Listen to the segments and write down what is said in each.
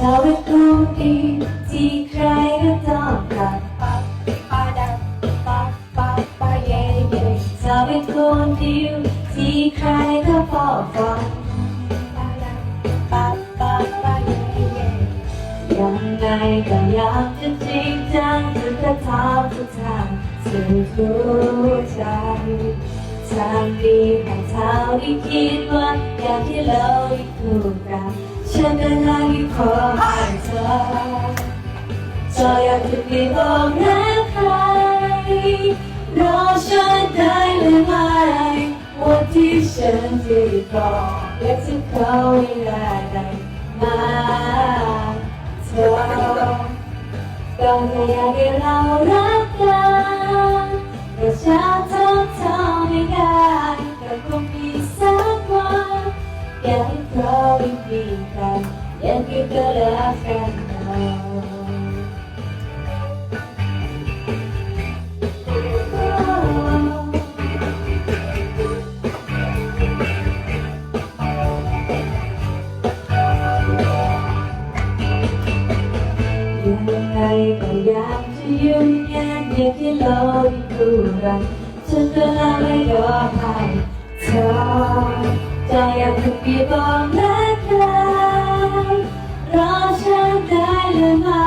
เธอเป็นคนดีที่ใครก็ต้องการปับปะดับปับปับปะเย่เย่เธอเป็นคนดีที่ใครก็เฝ้าฝันปะดับปับปับปะเย่เย่ยังไงก็อยากจะจริงจังจะกระทำทุกทางสุดหัวใจทางดีของเท้าที่คิดว่าอยากให้เราได้คู่กัน ฉันก็ได้ขอให้เธอเธออยากจะมีบอกรักใครรอฉันได้หรือไม่วันที่ฉันจะบอกอยากจะเข้าเวลาได้มาเธอก็แค่อยากให้เรารักกัน ก็อยากจะยืนยันอยากให้เราได้คู่กันฉันจะลาไม่ยอมให้เธอใจอยากจะมีบอกรักใครรอฉันได้หรือไม่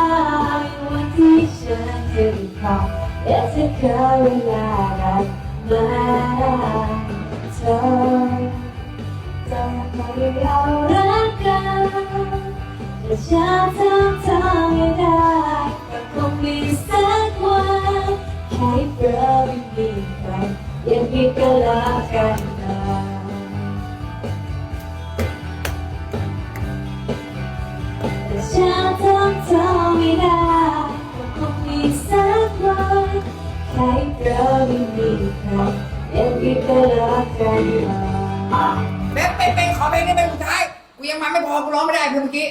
วันที่ฉันจะได้ขออยากจะขอเวลาได้ไหมเธอจะอยากให้เรารักกันแต่ฉันทำเธอไม่ได้ มีสักวันให้เราไม่มีกันยังมีกันรักกันนะแต่ฉันทำเธอไม่ได้ก็คงมีสักวันให้เราไม่มีกันยังมีกันรักกันนะเป๊ะเป๊ะเป๊ะขอเพลงนี้เป็นสุดท้าย กูยังมาไม่พอ กูร้องไม่ได้เพลงเมื่อกี้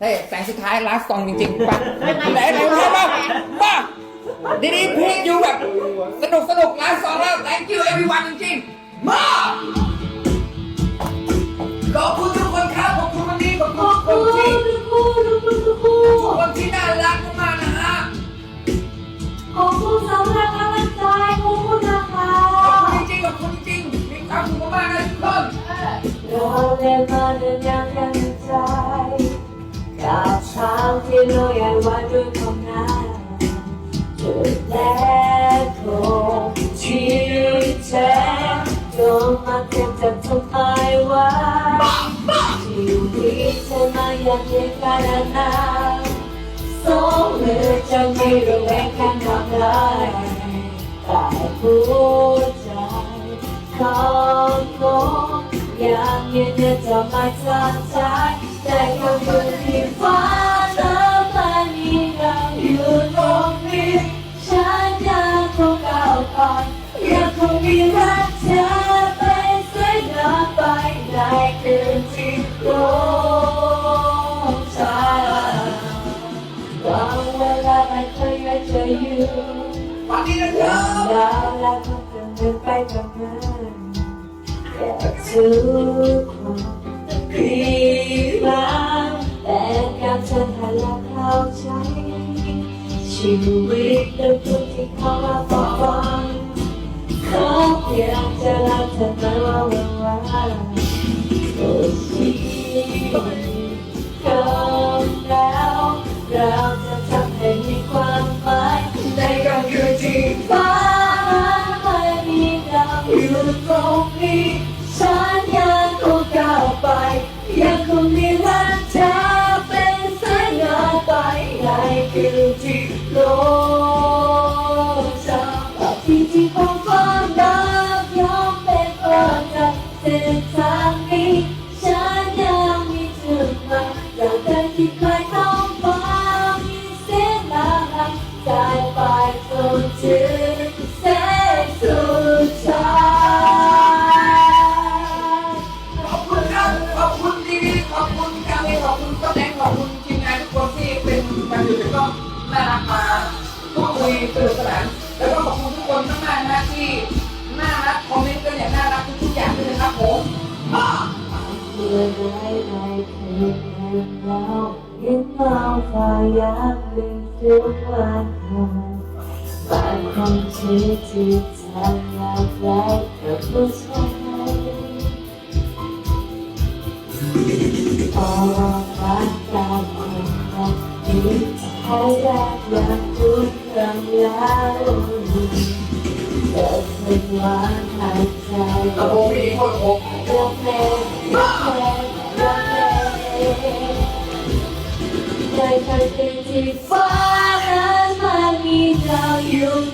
เฮ้ยแสงสุดท้ายลาสซองจริงๆป่ะไหนไหนไหนบ้างบ้าดีดีเพลงอยู่แบบสนุกสนุกลาสซองแล้ว thank you everyone จริงๆมาขอบคุณทุกคนครับขอบคุณวันนี้ขอบคุณทุกคนที่ทุกคนที่น่ารักมากๆนะฮะขอบคุณสำหรับกำลังใจขอบคุณนะคะขอบคุณจริงๆขอบคุณจริงๆมีความสุขมากๆนะทุกคนเราเรียนมาเดินอย่างกันใจกับ ทางที่เราใหญ่ไว้ด้วยความงามจุดแรกของชีวิตแท้โดนมาเต็มจากทำไมวะชีวิตเธอมาอยางเย็นกันนานสองมือจะไม่ระแวงกันทำได้แต่หัวใจของผมอยังยืนยันจะไม่ทำใจ วันนี้นะคยารับมดาวและทุกคนเดินไปกับมันแต่ทุกคนผิดหวังแต่กับเธอให้เราเข้าใจชีวิตเริ่มต้นที่เขามาบอกฟังขอเพียงจะรักเธอไม่ว่าวันวานโอ้ชีวิต ที่ คุยสนุกสนานแล้วก็ขอบคุณทุกคนมากๆนะที่น่ารักคอมเมนต์กันอย่างน่ารักทุกๆอย่างเลยนะครับผมเมื่อไรในคืนนั้นแล้วความอยากลืมทุกวันบางคนชีวิตที่ทำอยากได้กับผู้ชายพอรักกันคนรักดีให้รักอยากพูด คำแล้วเกิดเป็นหวานหายใจเอาโบมีโคตรโบรักแม่รักแม่รักแม่ในทันทีที่ฟ้านั้นมันมีดาวอยู่